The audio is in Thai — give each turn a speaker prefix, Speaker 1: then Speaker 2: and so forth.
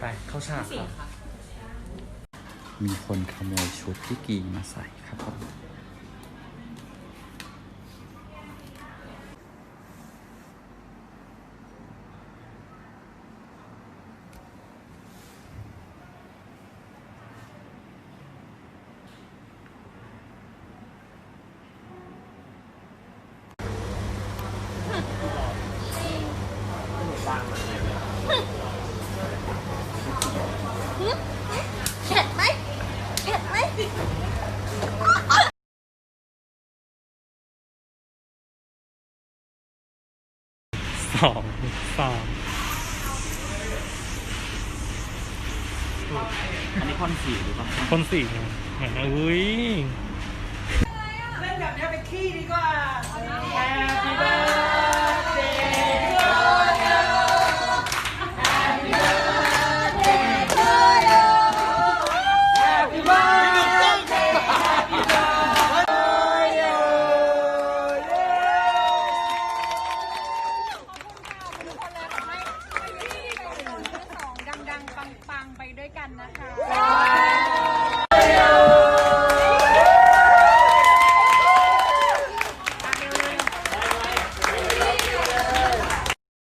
Speaker 1: ไปเข้าฉากครับ
Speaker 2: มีคนขโมยชุดที่กีมาใส่ครับผมบ้าง
Speaker 3: เผ็ดไหมเผ็ดไหม
Speaker 1: สองสาม
Speaker 2: อันนี้คอนสีหรือเปล่า
Speaker 1: คนสี่ไงเหมือนอุ้ย
Speaker 4: เล่นแบบนี้ไปขี้ดีกว่า
Speaker 3: ด้วยกันนะคะ